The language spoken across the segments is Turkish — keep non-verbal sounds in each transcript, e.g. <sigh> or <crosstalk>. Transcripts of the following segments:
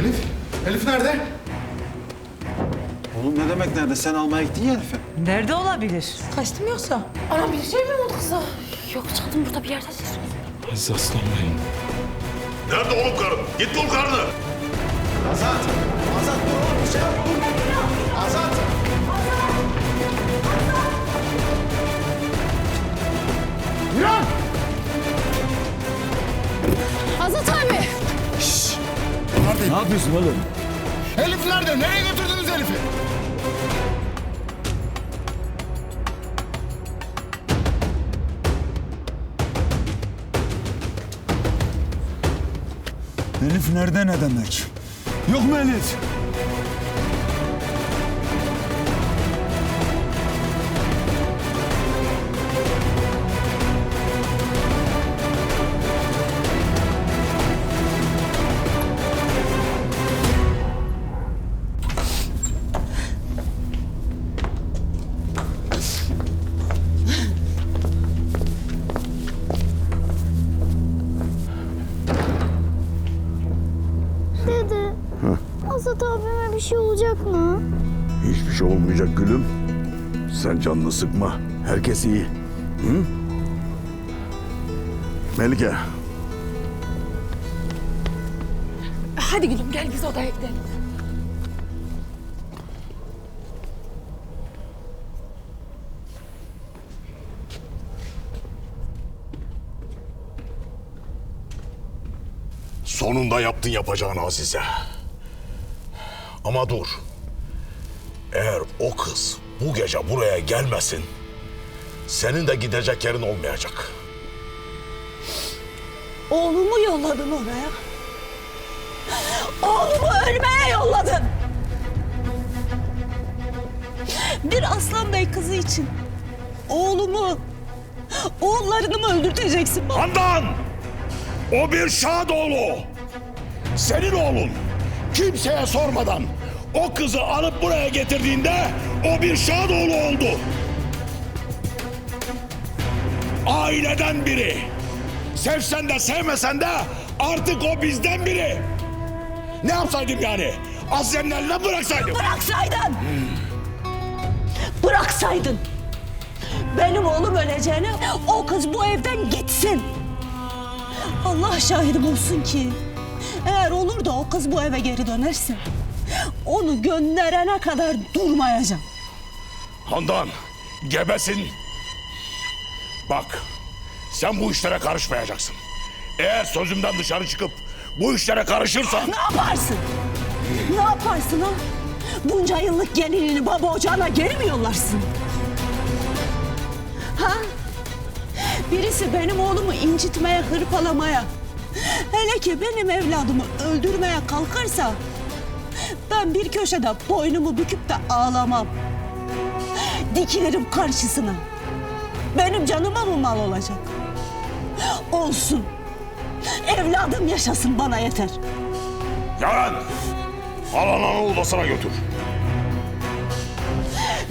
Elif? Elif nerede? Oğlum ne demek nerede? Sen almaya gittin ya Elif'i. Nerede olabilir? Kaçtım yoksa? Anam bir şey mi oldu kıza? Yok canım burada bir yerde yerdedir. Aziz aslanmayın. Nerede oğlum karın? Gitti oğlum karını. Azat! Azat dur oğlum bir şey yap. Dur. Ne yapıyorsun oğlum? Elif nerede? Nereye götürdünüz Elif'i? Elif nerede ne demek? Yok mu Elif? Sen canını sıkma. Herkes iyi. Hı? Melike. Hadi gülüm gel biz odaya gidelim. Sonunda yaptın yapacağını Azize. Ama dur. Eğer o kız bu gece buraya gelmesin... ...senin de gidecek yerin olmayacak. Oğlumu yolladın oraya. Oğlumu ölmeye yolladın. Bir Aslan Bey kızı için oğlumu, oğullarını mı öldürteceksin baba? Handan! O bir Şadoğlu. Senin oğlun. Kimseye sormadan o kızı alıp buraya getirdiğinde o bir Şadoğlu oldu. Aileden biri. Sevsen de sevmesen de artık o bizden biri. Ne yapsaydım yani? Azem'in eline bıraksaydım. Bıraksaydın. Bıraksaydın. Benim oğlum öleceğine o kız bu evden gitsin. Allah şahidim olsun ki eğer olur da o kız bu eve geri dönerse onu gönderene kadar durmayacağım. Handan, gebesin. Bak, sen bu işlere karışmayacaksın. Eğer sözümden dışarı çıkıp bu işlere karışırsan... Ne yaparsın? Ne yaparsın ha? Bunca yıllık gelinini baba ocağına geri mi yollarsın? Ha? Birisi benim oğlumu incitmeye, hırpalamaya, hele ki benim evladımı öldürmeye kalkarsa ben bir köşede boynumu büküp de ağlamam. Dikilirim karşısına. Benim canıma mı mal olacak? Olsun. Evladım yaşasın bana yeter. Yaran! Al ananı odasına götür.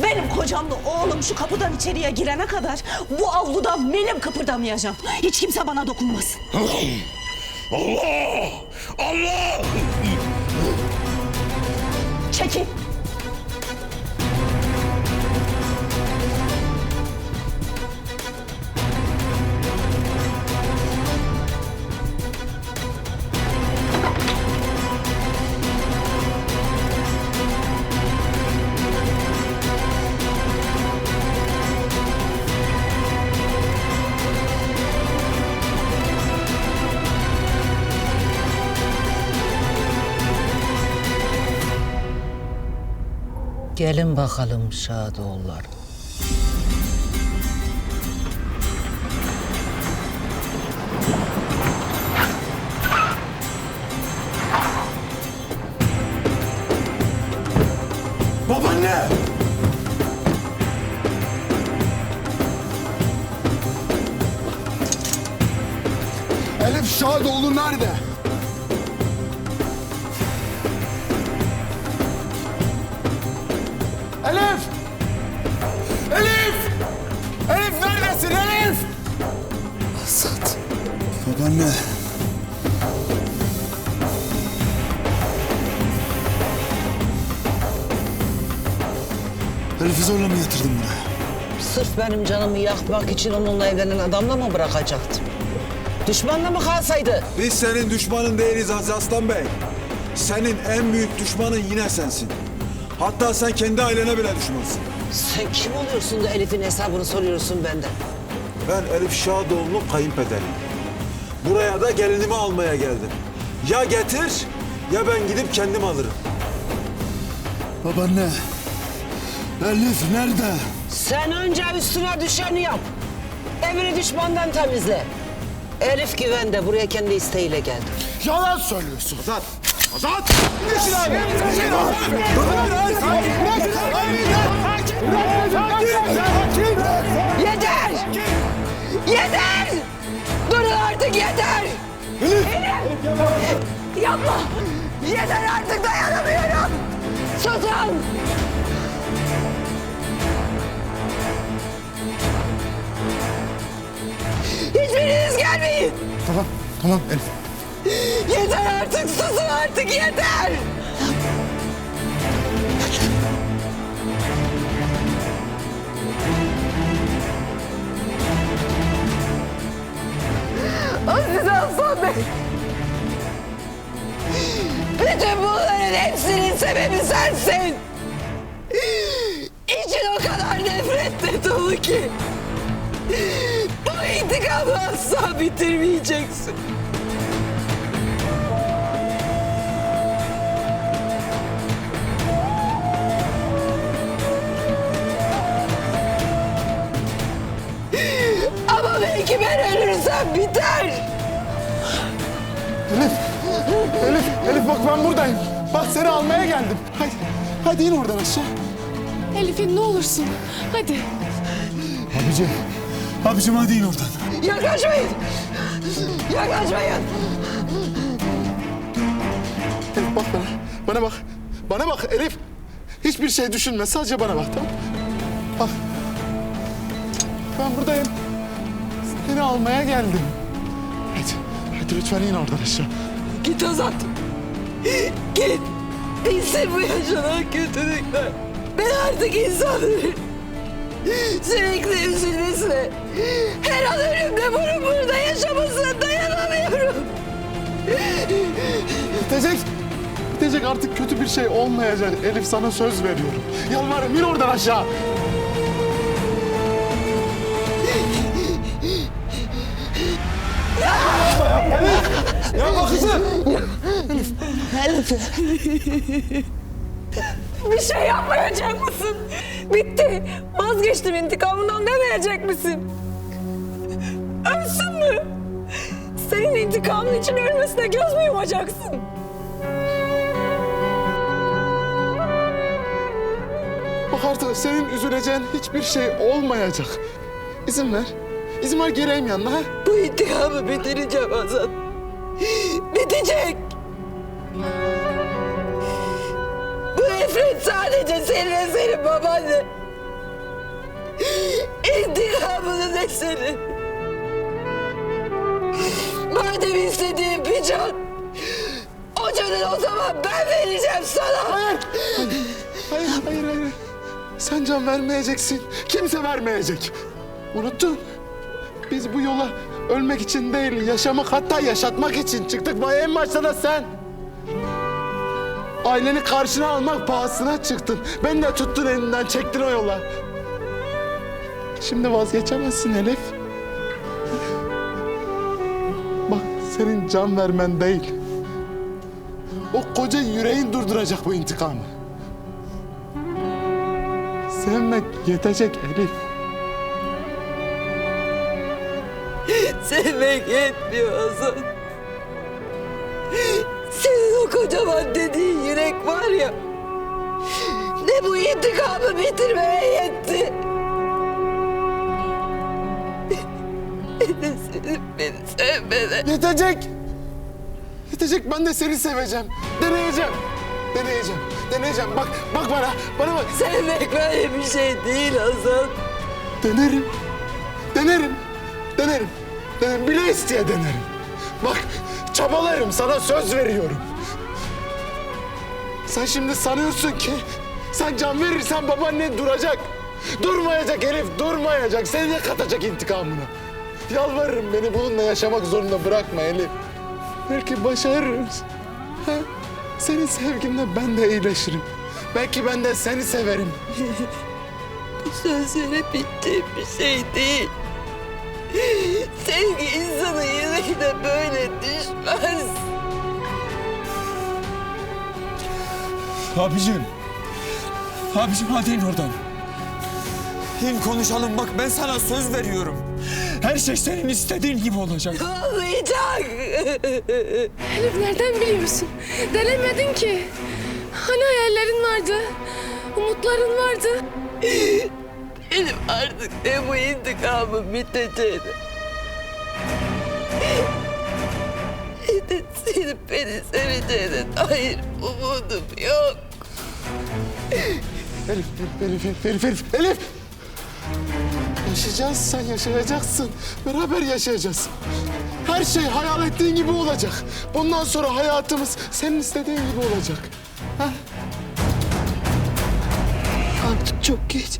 Benim kocamla oğlum şu kapıdan içeriye girene kadar bu avludan milim kıpırdamayacağım. Hiç kimse bana dokunmasın. <laughs> Allah! Allah! Çekil. Gelin bakalım Şadoğullar. Babaanne! Elif Şadoğlu nerede? Elif'i zorla mı getirdin buraya? Sırf benim canımı yakmak için onunla evlenen adamla mı bırakacaktım? Düşmanla mı kalsaydı? Biz senin düşmanın değiliz Aziz Aslan Bey. Senin en büyük düşmanın yine sensin. Hatta sen kendi ailene bile düşmansın. Sen kim oluyorsun da Elif'in hesabını soruyorsun benden? Ben Elif Şadoğlu'nun kayınpederiyim. Buraya da gelinimi almaya geldim. Ya getir ya ben gidip kendim alırım. Babaanne, Elif nerede? Sen önce üstüne düşeni yap. Evini düşmandan temizle. Elif güvende buraya kendi isteğiyle geldi. Yalan söylüyorsun. Azat! Azat! Yeter! Yeter! Durun artık yeter! Elif! Yapma! Yeter artık dayanamıyorum! Susun! Hiçbiriniz gelmeyin! Tamam, tamam Elif. Yeter artık susun artık yeter! Aziz Hasan Bey! Bütün bunların hepsinin sebebi sensin! İçin o kadar nefretle dolu ki... İntikamı asla bitirmeyeceksin. Ama belki ben ölürsem biter. Elif, Elif, Elif bak ben buradayım. Bak seni almaya geldim. Hadi, hadi in oradan aşağı. Elif'in ne olursun. Hadi. Abici, abicim hadi in oradan. Yaklaşmayın. Yaklaşmayın. Elif bak bana, bana bak. Bana bak Elif. Hiçbir şey düşünme, sadece bana bak tamam Bak. Ben buradayım. Seni almaya geldim. Hadi, hadi lütfen in oradan aşağı. Git Azat. Git. Bitsin bu yaşanan kötülükler. Ben artık insanların sürekli üzülmesine, her an ölümde bunun burada yaşamasına dayanamıyorum. Bitecek. Bitecek artık kötü bir şey olmayacak. Elif sana söz veriyorum. Yalvarırım in oradan aşağı. Bir şey yapmayacak mısın? Bitti. Vazgeçtim intikamından demeyecek misin? Ölsün mü? Senin intikamın için ölmesine göz mü yumacaksın? Bak artık senin üzüleceğin hiçbir şey olmayacak. İzin ver. İzin ver geleyim yanına ha. Bu intikamı bitireceğim Azat. Bitecek. Nefret sadece senin ve senin babanın. İntikamını da senin. Madem istediğin bir can, o canı o zaman ben vereceğim sana. Hayır. Hayır, hayır, hayır. Sen can vermeyeceksin. Kimse vermeyecek. Unuttun. Biz bu yola ölmek için değil, yaşamak hatta yaşatmak için çıktık. Vay en başta da sen. Aileni karşına almak pahasına çıktın. Ben de tuttun elinden, çektin o yola. Şimdi vazgeçemezsin Elif. Bak senin can vermen değil. O koca yüreğin durduracak bu intikamı. Sevmek yetecek Elif. Sevmek yetmiyor Hasan. Kocaman dediğin yürek var ya... ...ne bu intikamı bitirmeye yetti. Senin beni sevmene. Yetecek. Yetecek ben de seni seveceğim. Deneyeceğim. Deneyeceğim. Deneyeceğim. Bak bak bana. Bana bak. Sevmek böyle bir şey değil Hasan. Denerim. Denerim. Denerim. Denerim. Bile isteye denerim. Bak çabalarım sana söz veriyorum. Sen şimdi sanıyorsun ki Sen can verirsen babaannen duracak. Durmayacak Elif, durmayacak. Seni de katacak intikamını. Yalvarırım beni bununla yaşamak zorunda bırakma Elif. Belki başarırız. Ha? Senin sevginle ben de iyileşirim. Belki ben de seni severim. <laughs> Sözleri bitti bir şey değil. Sevgi insanın yüreğine böyle düşmez. Abicim. Abicim hadi in oradan. İn konuşalım bak ben sana söz veriyorum. Her şey senin istediğin gibi olacak. Olmayacak. Elif nereden biliyorsun? Denemedin ki. Hani hayallerin vardı? Umutların vardı. Benim artık ne bu intikamın biteceğini. Ne de senin beni seveceğine dair umudum yok. Elif, Elif, Elif, Elif, Elif, Elif. Yaşayacağız, sen yaşayacaksın. Beraber yaşayacağız. Her şey hayal ettiğin gibi olacak. Bundan sonra hayatımız senin istediğin gibi olacak. Ha? Artık çok geç.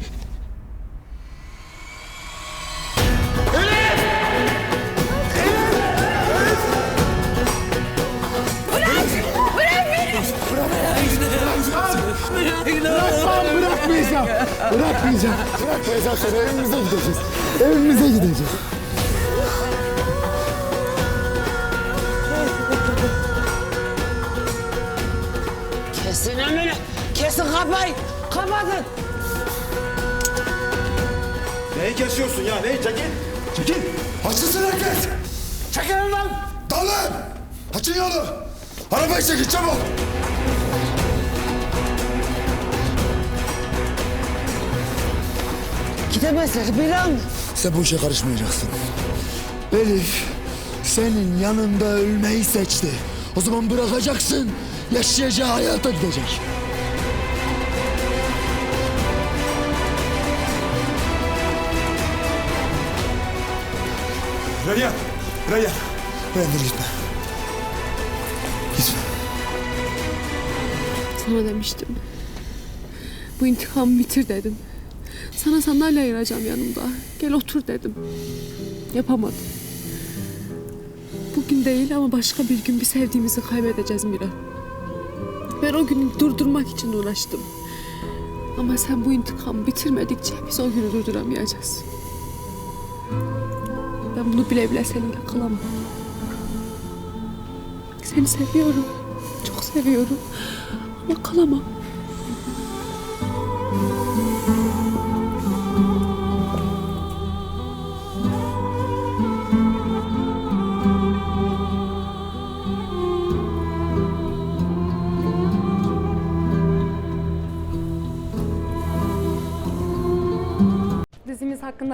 Seni. Evimize gideceğiz. Evimize gideceğiz. Kesin önünü. Kesin kapayı. Kapatın. Neyi kesiyorsun ya? Neyi? Çekil. Çekil. Açılsın herkes. Çekilin lan. Dalın. Açın yolu. Arabayı çekin çabuk. Gidemezler Bilal. Sen bu işe karışmayacaksın. Elif senin yanında ölmeyi seçti. O zaman bırakacaksın. Yaşayacağı hayata gidecek. Reyyan. Reyyan. Reyhan dur gitme. Gitme. Sana demiştim. Bu intikamı bitir dedim. Sana sandalye ayıracağım yanımda. Gel otur dedim. Yapamadım. Bugün değil ama başka bir gün bir sevdiğimizi kaybedeceğiz Mira. Ben o günü durdurmak için uğraştım. Ama sen bu intikamı bitirmedikçe biz o günü durduramayacağız. Ben bunu bile bile seninle kalamam. Seni seviyorum. Çok seviyorum. Ama kalamam.